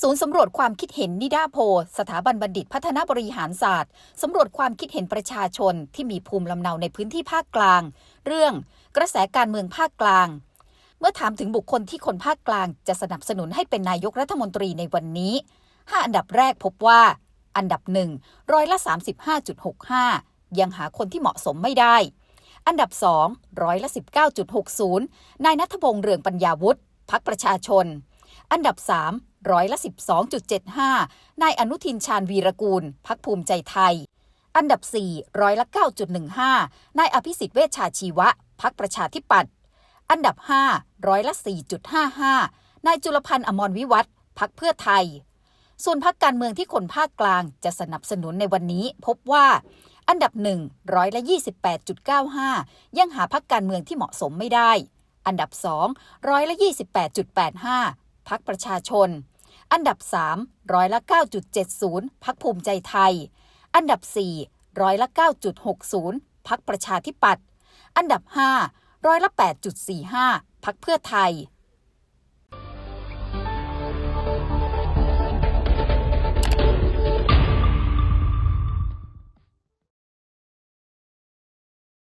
ศูนย์สำรวจความคิดเห็นนิดาโพ สถาบันบัณฑิตพัฒนาบริหารศาสตร์ สำรวจความคิดเห็นประชาชนที่มีภูมิลำเนาในพื้นที่ภาคกลาง เรื่องกระแสการเมืองภาคกลาง เมื่อถามถึงบุคคลที่คนภาคกลางจะสนับสนุนให้เป็นนายกรัฐมนตรีในวันนี้ 5 อันดับแรกพบว่า อันดับหนึ่งร้อยละ 35.65 ยังหาคนที่เหมาะสมไม่ได้ อันดับ2ร้อยละ 19.60 นายนัทพงษ์เรืองปัญญาวุฒิพักประชาชน อันดับ3 ร้อยละ 12.75 นายอนุทินชาญวีรกูล พักภูมิใจไทย อันดับ 4 ร้อยละ 9.15 นายอภิสิทธิ์เวชชาชีวะ พักประชาธิปัตย์อันดับ 5 ร้อยละ 4.55 นายจุลพันธ์อมรวิวัฒน์พักเพื่อไทย ส่วนพักการเมืองที่คนภาคกลางจะสนับสนุนในวันนี้พบว่า อันดับ1ร้อยละ 28.95 ยังหาพักการเมืองที่เหมาะสมไม่ได้ อันดับ2ร้อยละ 28.85 พักประชาชน อันดับ 3 ร้อยละ 9.70 พักภูมิใจไทย อันดับ 4 ร้อยละ 9.60 พักประชาธิปัตย์ อันดับ 5 ร้อยละ 8.45 พักเพื่อไทย